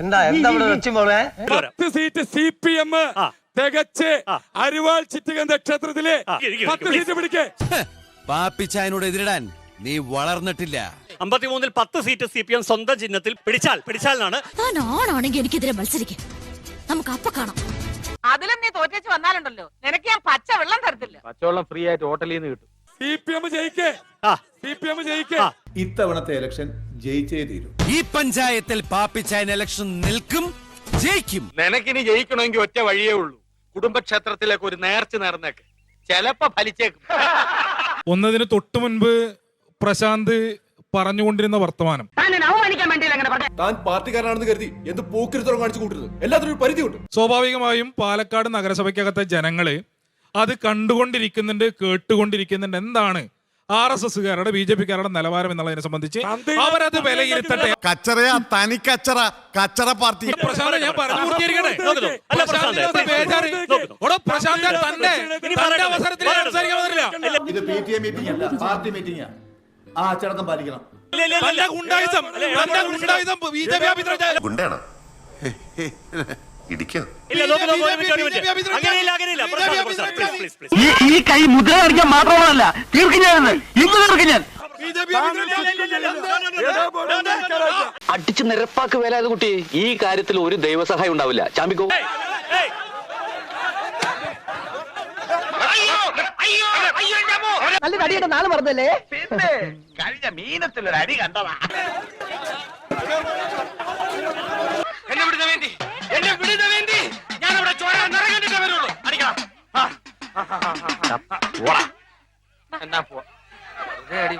എന്താ? എന്താ ഇവിടെ വെച്ച് മോളെ? പത്ത് സീറ്റ് സി പി എം തികച്ച് അരിവാൾ ചിറ്റകൻ നക്ഷത്രത്തിലെ പത്ത് സീറ്റ് പിടിക്കേ. പാപ്പിച്ചായനോട് എതിരിടാൻ നീ വളർന്നിട്ടില്ല. അമ്പത്തിമൂന്നിൽ പത്ത് സീറ്റ് സി പി എം സ്വന്തം ചിഹ്നത്തിൽ പിടിച്ചാൽ പിടിച്ചാലാണ് താൻ ആണാണെങ്കിൽ എനിക്കെതിരെ മത്സരിക്കാം. നമുക്ക് അപ്പൊ കാണാം. അതിലും നീ തോറ്റേച്ച് വന്നാലുണ്ടല്ലോ. നിനക്ക് ഞാൻ പച്ച വെള്ളം തരത്തില്ല. പച്ചവെള്ളം ഫ്രീ ആയിട്ട് ഹോട്ടലിൽ നിന്ന് കിട്ടും. സി പി എം ജയിക്കേ. ആ. സി പി എം ജയിക്കേ. ഇത്തവണത്തെ ഇലക്ഷൻ ജയിച്ചേ തീരും. ഈ പഞ്ചായത്തിൽ പാപ്പിച്ചായൻ ഇലക്ഷൻ നിൽക്കും ജയിക്കും. നിനക്കിനി ജയിക്കണമെങ്കിൽ ഒറ്റ വഴിയേ ഉള്ളൂ. കുടുംബക്ഷേത്രത്തിലേക്ക് ഒരു നേർച്ച നേർന്നേക്ക് ചെലപ്പോ ഫലിച്ചേക്കും. ഒന്നതിന് തൊട്ടു മുൻപ് പ്രശാന്ത് പറഞ്ഞുകൊണ്ടിരുന്ന വർത്തമാനം. താൻ പാർട്ടിക്കാരനാണെന്ന് കരുതി എന്ത് പോക്കിരുത്തരം കാണിച്ചു കൂട്ടരുത് എല്ലാത്തിനും ഒരു സ്വാഭാവികമായും പാലക്കാട് നഗരസഭയ്ക്കകത്തെ ജനങ്ങൾ അത് കണ്ടുകൊണ്ടിരിക്കുന്നുണ്ട് കേട്ടുകൊണ്ടിരിക്കുന്നുണ്ട്. എന്താണ് ആർ എസ് എസ്സുകാരുടെ ബി ജെ പിക്കാരുടെ നിലവാരം എന്നുള്ളതിനെ സംബന്ധിച്ച് അവരത് വിലയിരുത്തട്ടെ. കച്ചറയാ തനി കച്ചറ കച്ചറ പാർട്ടി പ്രശാന്ത് ഞാൻ പറഞ്ഞു പൂർത്തീകരിക്കട്ടെ. നോക്കുന്നു. അല്ല, പ്രശാന്തിന് പ്രശാന്ത്, അത് ബേജാറ്. നോക്കുന്നു. എടോ, പ്രശാന്ത് തന്റെ തന്റെ അവസരത്തിൽ സംസാരിക്കാൻ പറ്റില്ല ഇത് പി ടി എ മീറ്റിംഗ് അല്ല പാർട്ടി മീറ്റിംഗാ ആ. അച്ചടക്കം പാലിക്കണം. അല്ല, തന്റെ ബി ജെ പി ഗുണ്ടയാണോ? ഇടിക്കോ. അങ്ങനെയില്ല അങ്ങനെയില്ല. Please. ഈ കൈ മുദ്ര കാണിക്കാൻ മാത്രമല്ല തീർക്കും ഞാൻ ഇന്ന് തീർക്കും ഞാൻ. അടിച്ചു നിരപ്പാക്ക് വേല കുട്ടി ഈ കാര്യത്തിൽ ഒരു ദൈവസഹായം ഉണ്ടാവില്ല. ചാമ്പിക്കോ. നല്ല അടിയുടെ നാളെ മറന്നല്ലേ? പിന്നെ കഴിഞ്ഞ മീനത്തിലൊരു അടി കണ്ടതാ. എന്നാ പോവാ. വെറുതെ അടി